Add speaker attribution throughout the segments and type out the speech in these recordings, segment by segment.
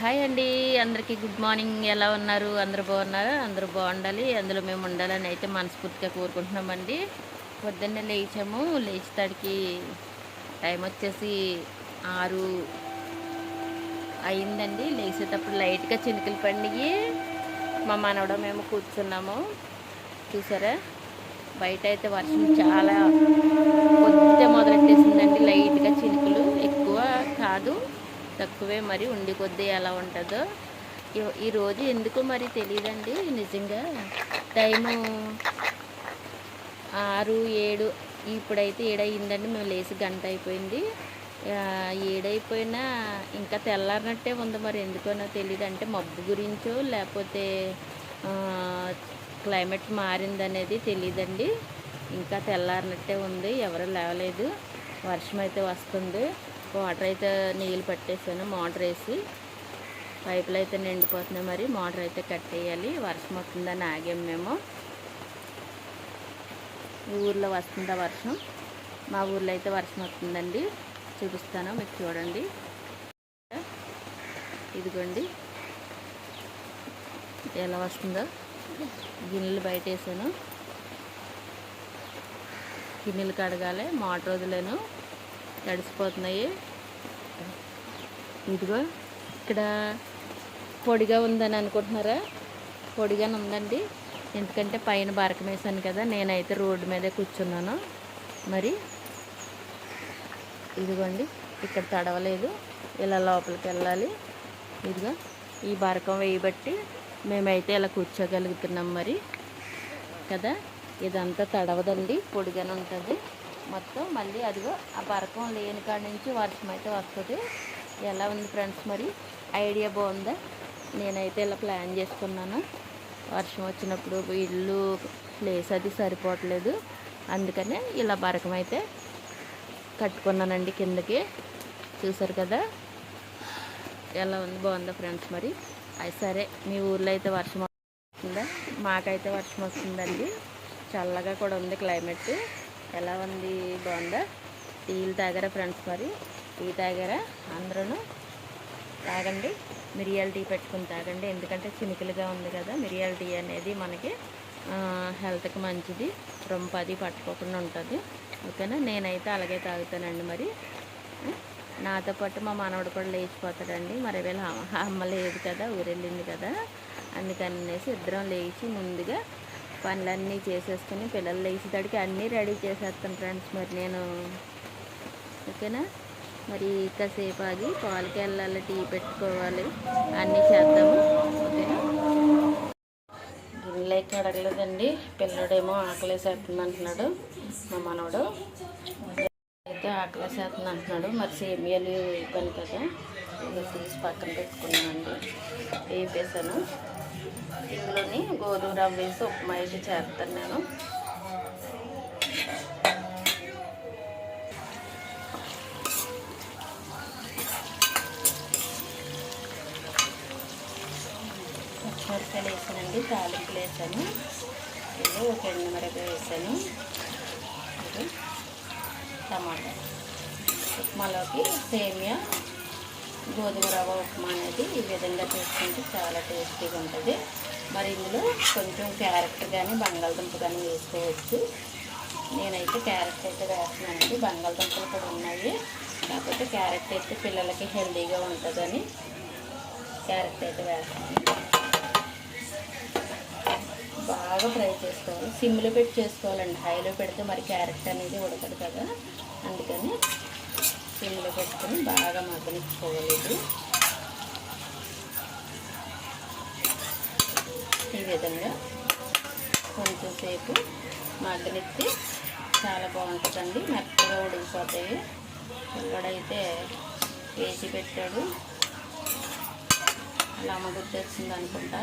Speaker 1: Hi అండి. అందరికీ good morning. ఎలా ఉన్నారు? అందరూ బాగున్నారా? అందరూ బాగుండాలి. అందులో మేము ఉండాలని అయితే మనస్ఫూర్తిగా కోరుకుంటున్నామండి. పొద్దున్నే లేచాము. లేచేతాడికి టైం వచ్చేసి ఆరు అయిందండి. లేచేటప్పుడు లైట్గా చినుకులు పండిగి మా మనవడ మేము కూర్చున్నాము. చూసారా? బయట అయితే వర్షం చాలా పొద్దుటే మొదలెట్టేసిందండి. లైట్గా చినుకులు ఎక్కువ కాదు. తక్కువే మరి ఉండి కొద్దీ ఎలా ఉంటుందో. ఈ- ఈరోజు ఎందుకో మరి తెలియదండి నిజంగా. టైము ఆరు ఏడు ఇప్పుడైతే ఏడయిందండి. మేము లేచి గంట అయిపోయింది. ఏడైపోయినా ఇంకా తెల్లారినట్టే ఉంది మరి. ఎందుకనో తెలియదు అంటే మబ్బు గురించో లేకపోతే క్లైమేట్ మారిందనేది తెలియదండి ఇంకా తెల్లారినట్టే ఉంది. ఎవరు లేవలేదు. వర్షం అయితే వస్తుంది. వాటర్ అయితే నీళ్ళు పట్టేసాను మోటార్ వేసి. పైపులు అయితే నిండిపోతున్నాయి మరి మోటర్ అయితే కట్టేయాలి వర్షం వస్తుందని ఆగాం మేము. ఈ ఊర్లో వస్తుందా వర్షం? మా ఊర్లో అయితే వర్షం వస్తుందండి. చూపిస్తాను మీకు చూడండి. ఇదిగోండి. ఎలా వస్తుందో? గిన్నెలు బయట వేసాను. గిన్నెలు కడగాలి మోటార్ వదిలేను. తడిసిపోతున్నాయి ఇదిగో. ఇక్కడ పొడిగా ఉందని అనుకుంటున్నారా? పొడిగానే ఉందండి. ఎందుకంటే పైన బరకం వేసాను కదా నేనైతే రోడ్డు మీదే కూర్చున్నాను. మరి ఇదిగోండి ఇక్కడ తడవలేదు. ఇలా లోపలికి వెళ్ళాలి. ఇదిగో ఈ బరకం వేయబట్టి మేమైతే ఇలా కూర్చోగలుగుతున్నాం మరి. కదా? ఇదంతా తడవదండి పొడిగానే ఉంటుంది. మొత్తం మళ్ళీ అదిగో ఆ పరకం లేని కాడ నుంచి వర్షం అయితే వస్తుంది. ఎలా ఉంది ఫ్రెండ్స్ మరి? ఐడియా బాగుందా? నేనైతే ఇలా ప్లాన్ చేసుకున్నాను. వర్షం వచ్చినప్పుడు ఇల్లు ప్లేస్ అది సరిపోవట్లేదు. అందుకనే ఇలా బరకం అయితే కట్టుకున్నానండి కిందకి. చూసారు కదా? ఎలా ఉంది? బాగుందా ఫ్రెండ్స్ మరి? అది సరే మీ ఊర్లో అయితే వర్షం వస్తుందా? మాకైతే వర్షం వస్తుందండి. చల్లగా కూడా ఉంది క్లైమేట్. ఎలా ఉంది? బాగుందా? టీలు తాగారా ఫ్రెండ్స్ మరి? టీ తాగారా? అందరూ తాగండి. మిరియాల టీ పెట్టుకుని తాగండి. ఎందుకంటే చినికలుగా ఉంది కదా మిరియాల టీ అనేది మనకి హెల్త్కి మంచిది. రొంప అది పట్టుకోకుండా ఉంటుంది. ఓకేనా? నేనైతే అలాగే తాగుతానండి మరి. నాతో పాటు మా మనవడు కూడా లేచిపోతాడండి. మరి వీళ్ళ అమ్మ అమ్మ లేదు కదా ఊరెళ్ళింది కదా. అందుకనేసి ఇద్దరం లేచి ముందుగా పనులన్నీ చేసేసుకుని పిల్లలు లేచేటడికి అన్నీ రెడీ చేసేస్తాను ఫ్రెండ్స్ మరి నేను. ఓకేనా? మరి కాసేపు ఆగి పాలకి వెళ్ళాలి టీ పెట్టుకోవాలి అన్నీ చేద్దాము. ఓకేనా? గిన్నెలకి అడగలేదండి. పిల్లడేమో ఆకలేసేస్తుంది అంటున్నాడు మా మనవడు. అయితే ఆకలేసేస్తుంది అంటున్నాడు. మరి సేమియాలు ఇవ్వను కదా. ఇవి తీసి పక్కన పెట్టుకున్నానండి. వేపేసాను ఇందులోని గోధుమ రవ్వ వేసి ఉప్మా అయితే చేస్తాను నేను. పచ్చిమిరపకాయలు వేసానండి. తాలింపులు వేసాను. ఇది ఒక ఎండుమిరపకాయ వేసాను. టమాటా ఉప్మాలోకి సేమియా గోధుమ రవ్వ ఉప్మా అనేది ఈ విధంగా చేసుకుంటే చాలా టేస్టీగా ఉంటుంది. మరి ఇందులో కొంచెం క్యారెట్ కానీ బంగాళదుంప కానీ వేసుకోవచ్చు. నేనైతే క్యారెట్ అయితే వేస్తున్నానండి. బంగాళదుంపలు కూడా ఉన్నాయి. కాకపోతే క్యారెట్ అయితే పిల్లలకి హెల్తీగా ఉంటుందని క్యారెట్ అయితే వేస్తాను బాగా ఫ్రై చేసుకోవాలి. సిమ్లో పెట్టి చేసుకోవాలండి. హైలో పెడితే మరి క్యారెట్ అనేది ఉడకదు కదా. అందుకని సిమ్లో పెట్టుకొని బాగా మగ్గనిచ్చుకోవాలి ఈ విధంగా కొంచెంసేపు మగ్గనిచ్చి చాలా బాగుంటుందండి. మెత్తగా ఉడికిపోతాయి. పిల్లడైతే వేసి పెట్టాడు. అలా అమ్మగుర్తి వచ్చింది అనుకుంటా.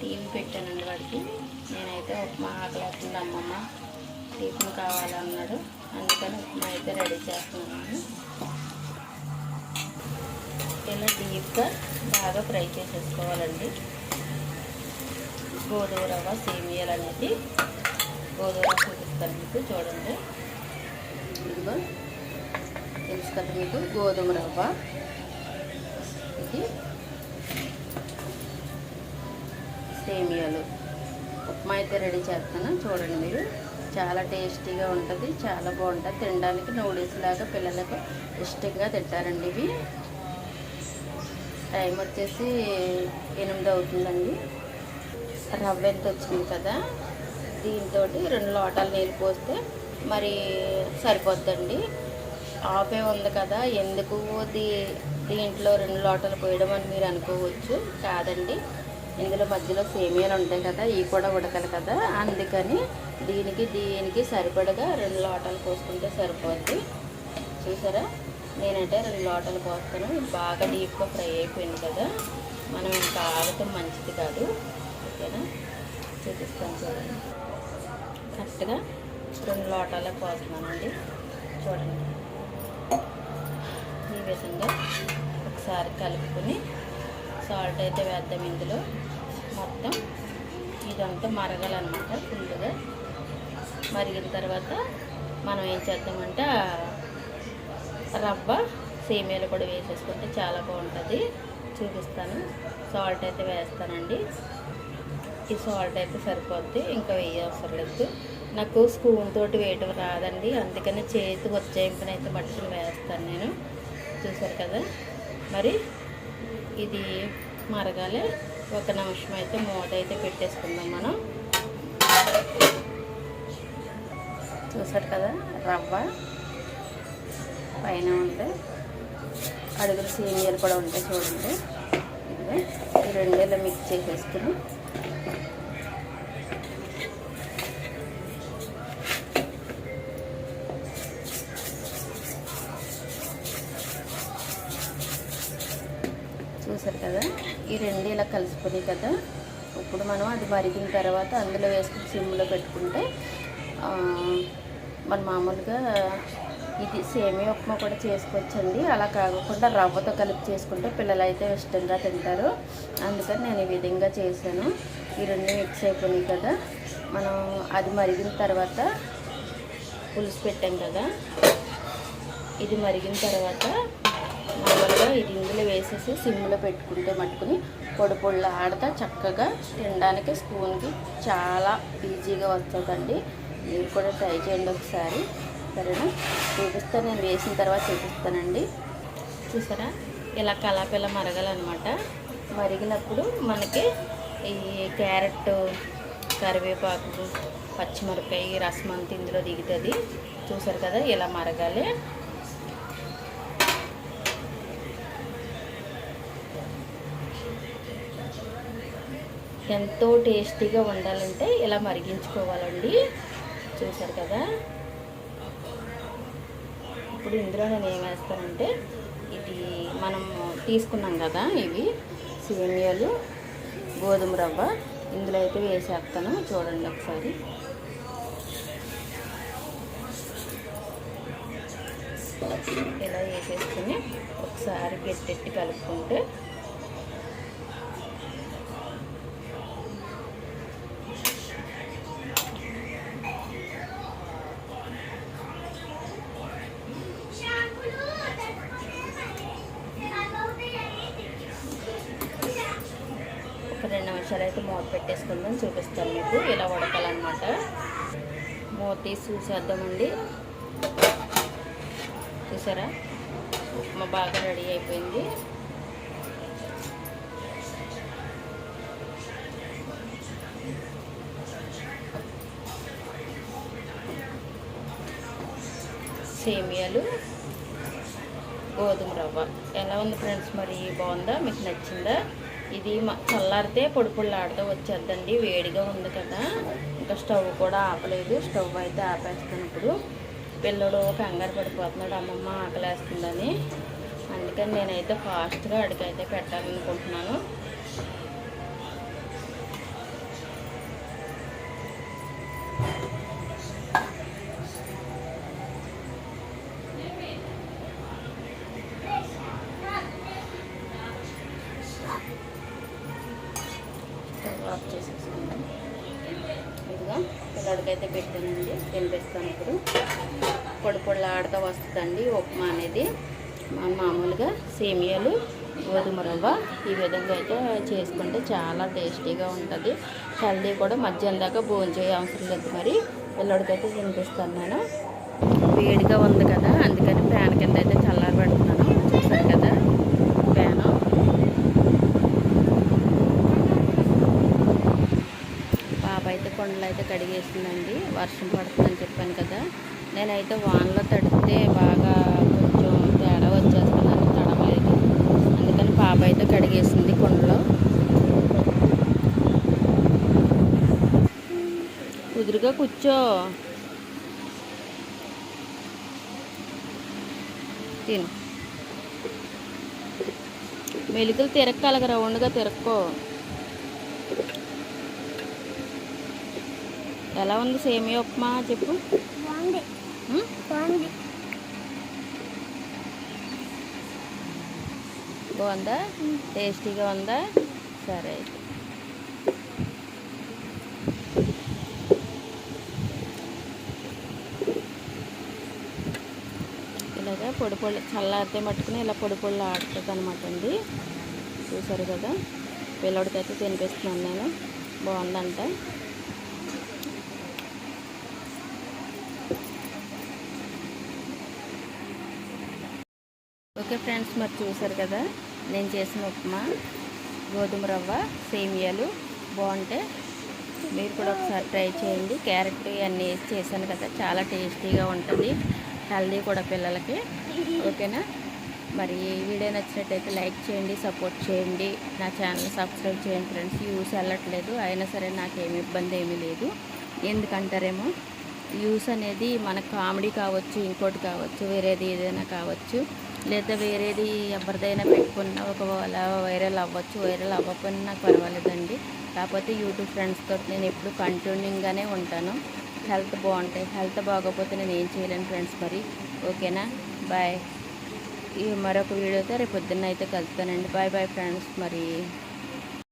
Speaker 1: టీవీ పెట్టానండి వాడికి. నేనైతే ఉప్మా ఆకలేస్తుంది అమ్మమ్మ టిఫిన్ కావాలన్నాడు. అందుకని ఉప్మా అయితే రెడీ చేస్తున్నాను. ఇలా డీప్గా బాగా ఫ్రై చేసేసుకోవాలండి. గోధుమ రవ్వ సేమియాలు అనేది గోధుమ రవ్వ చూపిస్తాను మీకు చూడండి. ఇదిగో తెలుసు కదా మీకు గోధుమ రవ్వ. ఇది సేమియాలు. ఉప్మా అయితే రెడీ చేస్తాను చూడండి మీరు. చాలా టేస్టీగా ఉంటుంది చాలా బాగుంటుంది. తినడానికి నూడిల్స్ లాగా పిల్లలకు ఇష్టంగా తింటారండి ఇవి. టైం వచ్చేసి ఎనిమిది అవుతుందండి. రవ్వ ఎంత వచ్చింది కదా? దీంతో రెండు లోటాలు నీళ్ళు పోస్తే మరి సరిపోద్దండి. ఆపే ఉంది కదా ఎందుకు దీ దీంట్లో రెండు లోటలు పోయడం అని మీరు అనుకోవచ్చు కాదండి. ఇందులో మధ్యలో సేమియాలు ఉంటాయి కదా ఇవి కూడా ఉడకాలి కదా. అందుకని దీనికి దీనికి సరిపడగా రెండు లోటాలు పోసుకుంటే సరిపోద్ది. చూసారా? నేనంటే రెండు లోటాలు పోస్తాను. బాగా డీప్గా ఫ్రై అయిపోయింది కదా. మనం ఇంకా ఆగటం మంచిది కాదు. ఓకేనా? చూపిస్తాను చూడండి. కరెక్ట్గా రెండు లోటాలే పోస్తున్నానండి. చూడండి. ఈ విధంగా ఒకసారి కలుపుకొని సాల్ట్ అయితే వేద్దాం ఇందులో. మొత్తం ఇదంతా మరగాలన్నమాట ఫుల్గా. మరిగిన తర్వాత మనం ఏం చేద్దామంటే రవ్వ సేమియాలు కూడా వేసేసుకుంటే చాలా బాగుంటుంది. చూపిస్తాను. సాల్ట్ అయితే వేస్తానండి. ఈ సాల్ట్ అయితే సరిపోద్ది. ఇంకా వేయవసరం లేదు. నాకు స్పూన్ తోటి వేయటం రాదండి. అందుకని చేతి వచ్చేంపునైతే బట్టలు వేస్తాను నేను. చూసారు కదా? మరి ఇది మరగాలి. ఒక నిమిషం అయితే మూత అయితే పెట్టేసుకుందాం మనం. చూసారు కదా రవ్వ పైన ఉంటే అడుగులు సీనియర్ కూడా ఉంటాయి చూడండి. ఈ రెండేళ్ళు మిక్స్ చేసేసుకుని. చూసారు కదా ఈ రెండు ఇలా కలిసిపోయి కదా. ఇప్పుడు మనం అది మరిగిన తర్వాత అందులో వేసుకుని సిమ్లో పెట్టుకుంటే మన మామూలుగా ఇది సేమియా ఉప్మా కూడా చేసుకోవచ్చండి అలా కాకుండా రవ్వతో కలిపి చేసుకుంటే పిల్లలు అయితే ఇష్టంగా తింటారు. అందుకని నేను ఈ విధంగా చేశాను. ఈ రెండు మిక్స్ అయిపోయినాయి కదా. మనం అది మరిగిన తర్వాత పులుసు పెట్టాం కదా. ఇది మరిగిన తర్వాత మామూలుగా ఇది ఇందులో వేసేసి సిమ్లో పెట్టుకుంటే మట్టుకుని పొడి పొడిలో ఆడతా చక్కగా తినడానికి స్పూన్కి చాలా ఈజీగా వస్తుందండి. మీరు కూడా ట్రై చేయండి ఒకసారి. సరేనా? చూపిస్తాను నేను వేసిన తర్వాత చూపిస్తానండి. చూసారా? ఇలా కలాపిల్ల మరగాలన్నమాట మరిగినప్పుడు మనకి ఈ క్యారెట్ కరివేపాకు పచ్చిమిరపకాయ రసం అంతా ఇందులో దిగుతుంది. చూసారు కదా ఇలా మరగాలి. ఎంతో టేస్టీగా ఉండాలంటే ఇలా మరిగించుకోవాలండి. చూశారు కదా? ఇప్పుడు ఇందులో నేను ఏం వేస్తానంటే ఇది మనం తీసుకున్నాం కదా ఇవి సేమియాలు గోధుమ రవ్వ ఇందులో అయితే వేసేస్తాను. చూడండి ఒకసారి. ఇలా వేసేసుకుని ఒకసారి గట్టెట్టి కలుపుకుంటే ఒక రెండు నిమిషాలు అయితే మూత పెట్టేసుకుందాం చూపిస్తాను మీకు ఇలా ఉడకాలన్నమాట. మూత తీసి చూసేద్దామండి చూసారా? ఉప్మా బాగా రెడీ అయిపోయింది. సేమియాలు గోధుమ రవ్వ. ఎలా ఉంది ఫ్రెండ్స్ మరి? బాగుందా? మీకు నచ్చిందా? ఇది చల్లారితే పొడి పొడిలాడుతూ వచ్చేద్దండి. వేడిగా ఉంది కదా. ఇంకా స్టవ్ కూడా ఆపలేదు. స్టవ్ అయితే ఆపేస్తాను ఇప్పుడు. పిల్లడు కంగారు పడిపోతున్నాడు. అమ్మమ్మ ఆకలేస్తుందని. అందుకని నేనైతే ఫాస్ట్గా అడిగైతే పెట్టాలనుకుంటున్నాను. తినిపిస్తాను ఇప్పుడు. పొడి పొడిలాడుతూ వస్తుందండి ఉప్మా అనేది. మామూలుగా సేమియాలు గోధుమ రవ్వ ఈ విధంగా అయితే చేసుకుంటే చాలా టేస్టీగా ఉంటుంది. హెల్దీ కూడా మధ్యాహ్నం దాకా భోజనం చేయ అవసరం లేదు మరి. పిల్లడికైతే తినిపిస్తాను నేను. వేడిగా ఉంది కదా అందుకని ఫ్యాన్ కింద అయితే చల్లారి పెడుతున్నాను చూసారు కదా ఫ్యాను పాప అయితే కొండలు అయితే కడిగేసిందండి. వర్షం పడుతుందని చెప్పాను కదా. నేనైతే వానలో తడితే బాగా కొంచెం తేడా వచ్చేస్తుందని తడవలేదు అందుకని పాప అయితే కడిగేసింది కొండలో. కుదురుగా కూర్చో. తిను. మెలికలు తిరక్కాలగా రౌండ్గా తిరక్కో. ఎలా ఉంది సేమియా ఉప్మా చెప్పు?
Speaker 2: బాగుంది.
Speaker 1: టేస్టీగా ఉందా? సరే అయితే. ఇలాగా పొడి పొడి చల్లారితే మట్టుకుని ఇలా పొడి పొడి ఆడుతుంది అనమాట అండి. చూసారు కదా? పిల్లడికైతే తినిపిస్తున్నాను నేను. బాగుందంట. ఓకే ఫ్రెండ్స్ మరి చూసారు కదా? నేను చేసిన ఉప్మా గోధుమ రవ్వ సేమియాలు బాగుంటే మీరు కూడా ఒకసారి ట్రై చేయండి. క్యారెట్ ఇవన్నీ వేసి చేశాను కదా చాలా టేస్టీగా ఉంటుంది. హెల్దీ కూడా పిల్లలకి. ఓకేనా? మరి ఈ వీడియో నచ్చినట్టయితే లైక్ చేయండి సపోర్ట్ చేయండి. నా ఛానల్ సబ్స్క్రైబ్ చేయండి ఫ్రెండ్స్. యూస్ వెళ్ళట్లేదు అయినా సరే నాకేమి ఇబ్బంది ఏమీ లేదు. ఎందుకంటారేమో? యూస్ అనేది మన కామెడీ కావచ్చు ఇంకోటి కావచ్చు వేరేది ఏదైనా కావచ్చు. లేదా వేరేది ఎవరిదైనా పెట్టుకున్నా ఒకవేళ వైరల్ అవ్వచ్చు వైరల్ అవ్వకపోయినా నాకు పర్వాలేదండి. కాకపోతే యూట్యూబ్ ఫ్రెండ్స్తో నేను ఎప్పుడు కంటిన్యూగానే ఉంటాను. హెల్త్ బాగుంటాయి హెల్త్ బాగోకపోతే నేను ఏం చేయలేను ఫ్రెండ్స్ మరి. ఓకేనా? బాయ్. ఈ మరొక వీడియోతో రేపు పొద్దున్న అయితే కలుస్తానండి బాయ్ బాయ్ ఫ్రెండ్స్ మరి.